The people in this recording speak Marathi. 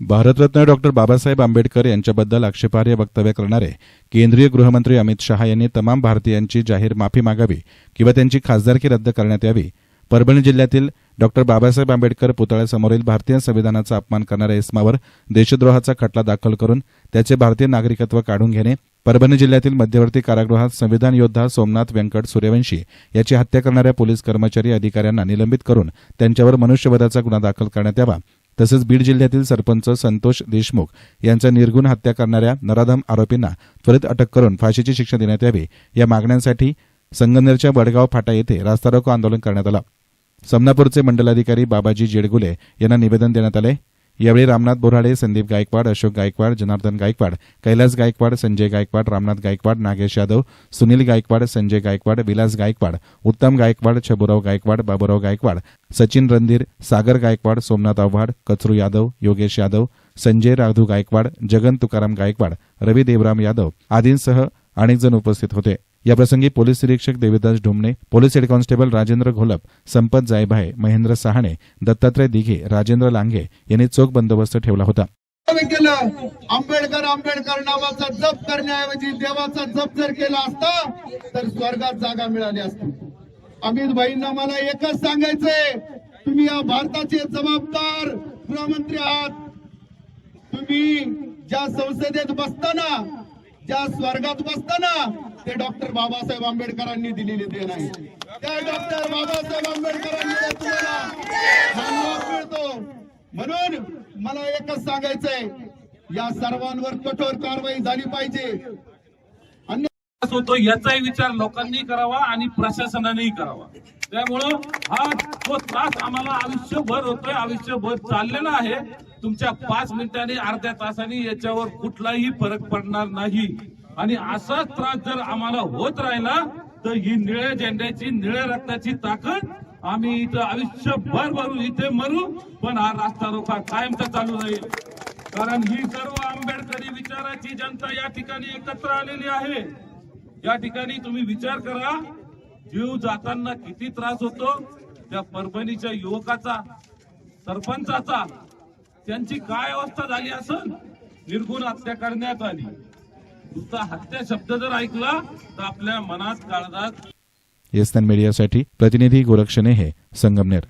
भारतरत्न डॉक्टर बाबासाहेब आंबेडकर यांच्याबद्दल आक्षेपार्ह वक्तव्य करणारे केंद्रीय गृहमंत्री अमित शहा यांनी तमाम भारतीयांची जाहीर माफी मागावी किंवा त्यांची खासदारकी रद्द करण्यात यावी. परभणी जिल्ह्यातील डॉक्टर बाबासाहेब आंबेडकर पुतळ्यासमोरील भारतीय संविधानाचा अपमान करणाऱ्या इस्मावर देशद्रोहाचा खटला दाखल करून त्याचे भारतीय नागरिकत्व काढून घेणे परभणी जिल्ह्यातील मध्यवर्ती कारागृहात संविधान योद्धा सोमनाथ व्यंकट सूर्यवंशी याची हत्या करणाऱ्या पोलीस कर्मचारी अधिकाऱ्यांना निलंबित करून त्यांच्यावर मनुष्यवधाचा गुन्हा दाखल करण्यात यावा तसंच बीड जिल्ह्यातील सरपंच संतोष देशमुख यांचा निर्गुण हत्या करणाऱ्या नराधम आरोपींना त्वरित अटक करून फाशीची शिक्षा देण्यात यावी. या मागण्यांसाठी संगमनेरच्या वडगाव फाटा येथे रास्ता रोको आंदोलन करण्यात आलं. समनापूरचे मंडलाधिकारी बाबाजी जेडगुले यांना निवेदन देण्यात आले. यावेळी रामनाथ बोराडे संदीप गायकवाड अशोक गायकवाड जनार्दन गायकवाड कैलास गायकवाड संजय गायकवाड रामनाथ गायकवाड नागेश यादव सुनील गायकवाड संजय गायकवाड विलास गायकवाड उत्तम गायकवाड छबुराव गायकवाड बाबुराव गायकवाड सचिन रणधीर सागर गायकवाड सोमनाथ आव्हाड कचरू यादव योगेश यादव संजय राघू गायकवाड जगन तुकाराम गायकवाड रवी देवराम यादव आदींसह अनेक जण उपस्थित होते. याप्रसंगी पोलीस निरीक्षक Devidas Dhomane police head constable Rajendra Gholap Sampat Jaybhaye Mahendra सहाणे दत्तात्रय दिघे राजेंद्र लांघे यांनी चोख बंदोबस्त ठेवला होता. केलं. आंबेडकर आंबेडकर नावाचा जप करण्याऐवजी देवाचा जप जर केला असता तर स्वर्गात जागा मिळाली असती. अमित भाईंना मला एकच सांगायचंय तुम्ही या भारताचे जबाबदार गृहमंत्री आहात. तुम्ही ज्या संसदेत बसताना ज्या स्वर्गात बसताना ते डॉक्टर बाबासाहेब आंबेडकरांनी दिलेली देण आहे. त्या डॉक्टर बाबासाहेब आंबेडकरांनी मिळतो म्हणून मला एकच सांगायचंय या सर्वांवर कठोर कारवाई झाली पाहिजे. होतो याचाही विचार लोकांनी करावा आणि प्रशासनानेही करावा. त्यामुळं हा तो त्रास आम्हाला आयुष्यभर होतोय आयुष्यभर चाललेला आहे तुमच्या पाच मिनिटांनी अर्ध्या तासाने याच्यावर कुठलाही फरक पडणार नाही. आणि असाच त्रास जर आम्हाला होत राहिला तर ही निळ्या झेंड्याची निळ्या रक्ताची ताकद आम्ही इथं आयुष्यभर भरू इथे मरू पण हा रास्ता रोखा कायमचा चालू राहील. कारण ही सर्व आंबेडकरी विचाराची जनता या ठिकाणी एकत्र आलेली आहे. या ठिकाणी तुम्ही विचार करा जीव जाताना किती त्रास होतो त्या परभणीच्या युवकाचा सरपंचाचा त्यांची काय अवस्था झाली असेल निर्गुण हत्या करण्यात आली. नुसता हत्या शब्द जर ऐकला तर आपल्या मनात काळजात येस्तान मीडियासाठी प्रतिनिधी गोरक्षणे हे संगमनेर